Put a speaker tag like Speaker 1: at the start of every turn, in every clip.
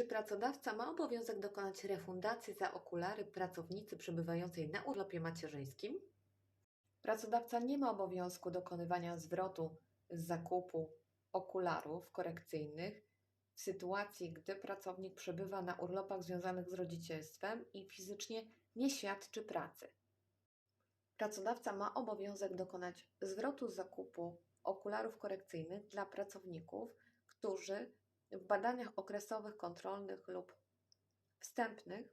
Speaker 1: Czy pracodawca ma obowiązek dokonać refundacji za okulary pracownicy przebywającej na urlopie macierzyńskim? Pracodawca nie ma obowiązku dokonywania zwrotu z zakupu okularów korekcyjnych w sytuacji, gdy pracownik przebywa na urlopach związanych z rodzicielstwem i fizycznie nie świadczy pracy. Pracodawca ma obowiązek dokonać zwrotu zakupu okularów korekcyjnych dla pracowników, którzy w badaniach okresowych, kontrolnych lub wstępnych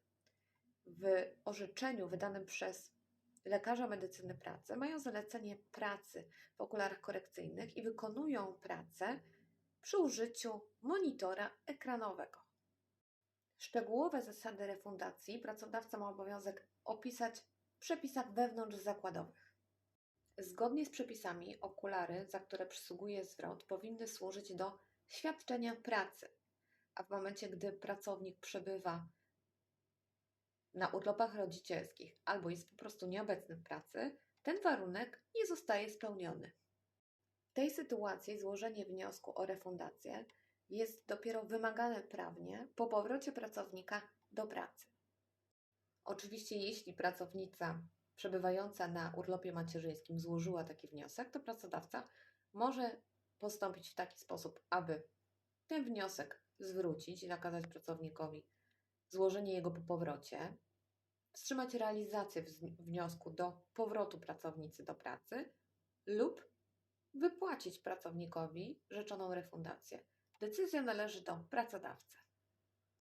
Speaker 1: w orzeczeniu wydanym przez lekarza medycyny pracy mają zalecenie pracy w okularach korekcyjnych i wykonują pracę przy użyciu monitora ekranowego. Szczegółowe zasady refundacji pracodawca ma obowiązek opisać w przepisach wewnątrzzakładowych. Zgodnie z przepisami, okulary, za które przysługuje zwrot, powinny służyć do świadczenia pracy, a w momencie, gdy pracownik przebywa na urlopach rodzicielskich albo jest po prostu nieobecny w pracy, ten warunek nie zostaje spełniony. W tej sytuacji złożenie wniosku o refundację jest dopiero wymagane prawnie po powrocie pracownika do pracy. Oczywiście, jeśli pracownica przebywająca na urlopie macierzyńskim złożyła taki wniosek, to pracodawca może postąpić w taki sposób, aby ten wniosek zwrócić i nakazać pracownikowi złożenie jego po powrocie, wstrzymać realizację wniosku do powrotu pracownicy do pracy lub wypłacić pracownikowi rzeczoną refundację. Decyzja należy do pracodawcy.